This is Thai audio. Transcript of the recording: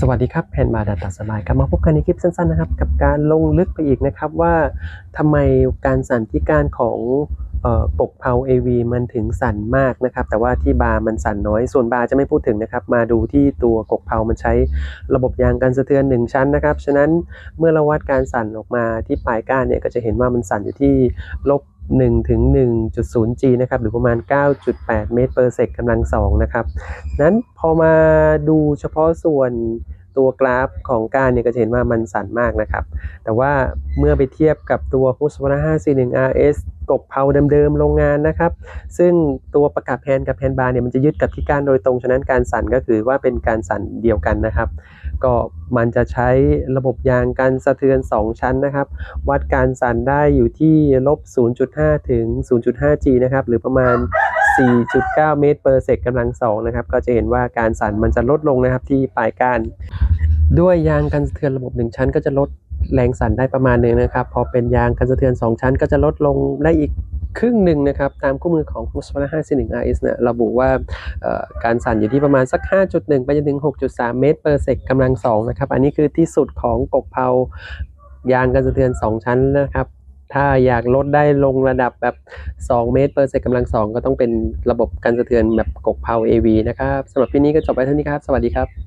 สวัสดีครับแพนบาดาตัดสบายกลับมาพบกันในคลิปสั้นๆนะครับ กับการลงลึกไปอีกนะครับว่าทำไมการสั่นที่กานของเอ่อกเพา AV มันถึงสั่นมากนะครับ แต่ว่าที่บาร์มันสั่นน้อย ส่วนบาร์จะไม่พูดถึงนะครับ มาดูที่ตัวกบเพามันใช้ระบบยางกันสะเทือน 1 ชั้นนะครับ ฉะนั้นเมื่อเราวัดการสั่นออกมาที่ปลายก้านเนี่ยก็จะเห็นว่ามันสั่นอยู่ที่ลบ 1ถึง1.0 G นะครับหรือประมาณ 9.8 เมตร per sec กกำลังสองนะครับนั้นพอมาดูเฉพาะส่วนตัวกราฟของการเนี่ยก็จะเห็นว่ามันสั่นมากนะครับ แต่ว่าเมื่อไปเทียบกับตัว Husqvarna 541 RS กบเพาเดิมๆโรงงานนะครับ ซึ่งตัวประกับแฮนกับแฮนบาร์เนี่ยมันจะยึดกับที่ก้านโดยตรง ฉะนั้นการสั่นก็คือว่าเป็นการสั่นเดียวกันนะครับ ก็มันจะใช้ระบบยางกันสะเทือน 2 ชั้นนะครับ วัดการสั่นได้อยู่ที่ลบ 0.5 ถึง 0.5 G นะครับ หรือประมาณ 4.9 เมตร per sec กกำลังสองนะครับ ก็จะเห็นว่าการสั่นมันจะลดลงนะครับที่ปลายก้าน ด้วยยางกันสะเทือนระบบ 1 ชั้นก็จะลดแรงสั่นได้ประมาณหนึ่งนะครับ พอเป็นยางกันสะเทือน 2 ชั้นก็จะลดลงได้อีก ครึ่งหนึ่งนะครับ ตามคู่มือของ Husqvarna 541 RS เนี่ยระบุว่าการสั่นอยู่ที่ประมาณสัก 5.1 ไปจนถึง 6.3 เมตร per sec กกำลังสองนะครับ อันนี้คือที่สุดของกบเพายางกันสะเทือน 2 ชั้นนะครับถ้าอยากลดได้ลงระดับแบบ 2 เมตร per sec กกำลังสองก็ต้องเป็นระบบกันสะเทือนแบบกบเพา AV นะครับสำหรับที่นี้ก็จบไปเท่านี้ครับ สวัสดีครับ